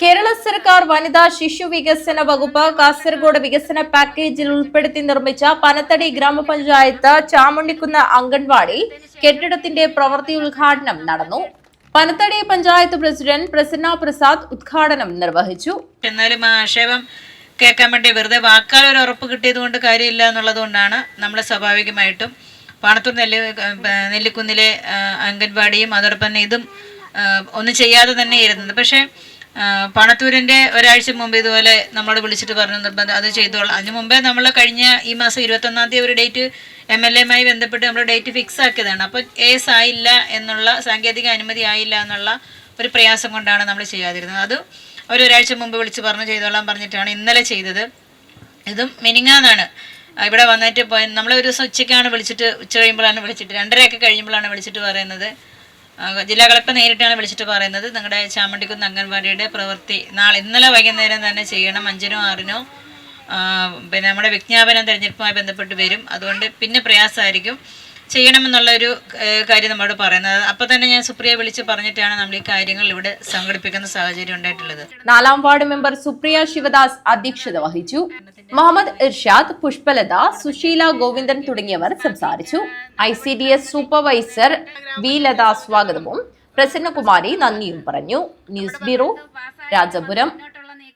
കേരള സർക്കാർ വനിതാ ശിശു വികസന വകുപ്പ് കാസർഗോഡ് വികസന പാക്കേജിൽ ഉൾപ്പെടുത്തി നിർമ്മിച്ച പനത്തടി ഗ്രാമപഞ്ചായത്ത് ചാമുണ്ടിക്കുന്ന് അംഗൻവാടി കെട്ടിടത്തിന്റെ പ്രവൃത്തി ഉദ്ഘാടനം നടന്നു. പനത്തടി പഞ്ചായത്ത് പ്രസിഡന്റ് പ്രസന്ന പ്രസാദ് ഉദ്ഘാടനം നിർവഹിച്ചു. എന്നാലും ആക്ഷേപം കേൾക്കാൻ വേണ്ടി വെറുതെ വാക്കാൽ ഒരു ഉറപ്പ് കിട്ടിയത് കൊണ്ട് കാര്യമില്ല എന്നുള്ളത് കൊണ്ടാണ് നമ്മൾ സ്വാഭാവികമായിട്ടും പാണത്തൂർ നെല്ല് നെല്ലിക്കുന്നിലെ അംഗൻവാടിയും അതോടൊപ്പം തന്നെ ഇതും ഒന്നും ചെയ്യാതെ തന്നെ ഇരുന്നത് പക്ഷേ പണത്തൂരിന്റെ ഒരാഴ്ച മുമ്പ് ഇതുപോലെ നമ്മൾ വിളിച്ചിട്ട് പറഞ്ഞു നിർബന്ധം അത് ചെയ്തോളാം. അതിന് മുമ്പേ നമ്മൾ കഴിഞ്ഞ ഈ മാസം ഇരുപത്തൊന്നാം തീയതി ഒരു ഡേറ്റ് എം എൽ എമായി ബന്ധപ്പെട്ട് നമ്മൾ ഡേറ്റ് ഫിക്സ് ആക്കിയതാണ്. അപ്പോൾ കേസ് ആയില്ല എന്നുള്ള സാങ്കേതിക അനുമതി ആയില്ല എന്നുള്ള ഒരു പ്രയാസം കൊണ്ടാണ് നമ്മൾ ചെയ്യാതിരുന്നത്. അത് ഒരു ഒരാഴ്ച മുമ്പ് വിളിച്ച് പറഞ്ഞു ചെയ്തോളാം പറഞ്ഞിട്ടാണ് ഇന്നലെ ചെയ്തത്. ഇതും മിനിങ്ങാന്നാണ്. ഇവിടെ വന്നിട്ട് നമ്മൾ ഒരു ദിവസം ഉച്ചയ്ക്കാണ് വിളിച്ചിട്ട് ഉച്ച കഴിയുമ്പോഴാണ് വിളിച്ചിട്ട് രണ്ടരയൊക്കെ കഴിയുമ്പോഴാണ് വിളിച്ചിട്ട് പറയുന്നത്. ജില്ലാ കളക്ടർ നേരിട്ടാണ് വിളിച്ചിട്ട് പറയുന്നത്. നിങ്ങളുടെ ചാമണ്ടിക്കുന്ന് അംഗൻവാടിയുടെ പ്രവൃത്തി നാളെ ഇന്നലെ വൈകുന്നേരം തന്നെ ചെയ്യണം. അഞ്ചിനോ ആറിനോ പിന്നെ നമ്മുടെ വിജ്ഞാപനം തിരഞ്ഞെടുപ്പുമായി ബന്ധപ്പെട്ട് വരും. അതുകൊണ്ട് പിന്നെ പ്രയാസമായിരിക്കും. ചെയ്യണമെന്നുള്ള ഒരു കാര്യം നമ്മളോട് പറയുന്നത്. അപ്പൊ തന്നെ ഞാൻ സുപ്രിയ വിളിച്ച് പറഞ്ഞിട്ടാണ് നമ്മൾ ഈ കാര്യങ്ങൾ ഇവിടെ സംഘടിപ്പിക്കുന്ന സാഹചര്യം ഉണ്ടായിട്ടുള്ളത്. നാലാം വാർഡ് മെമ്പർ സുപ്രിയ ശിവദാസ് അധ്യക്ഷത വഹിച്ചു. മുഹമ്മദ് ഇർഷാദ് പുഷ്പലത സുശീല ഗോവിന്ദൻ തുടങ്ങിയവർ സംസാരിച്ചു. I C D S supervisor V Latha സ്വാഗതവും പ്രസന്നകുമാരി നന്ദിയും പറഞ്ഞു. News bureau Rajapuram.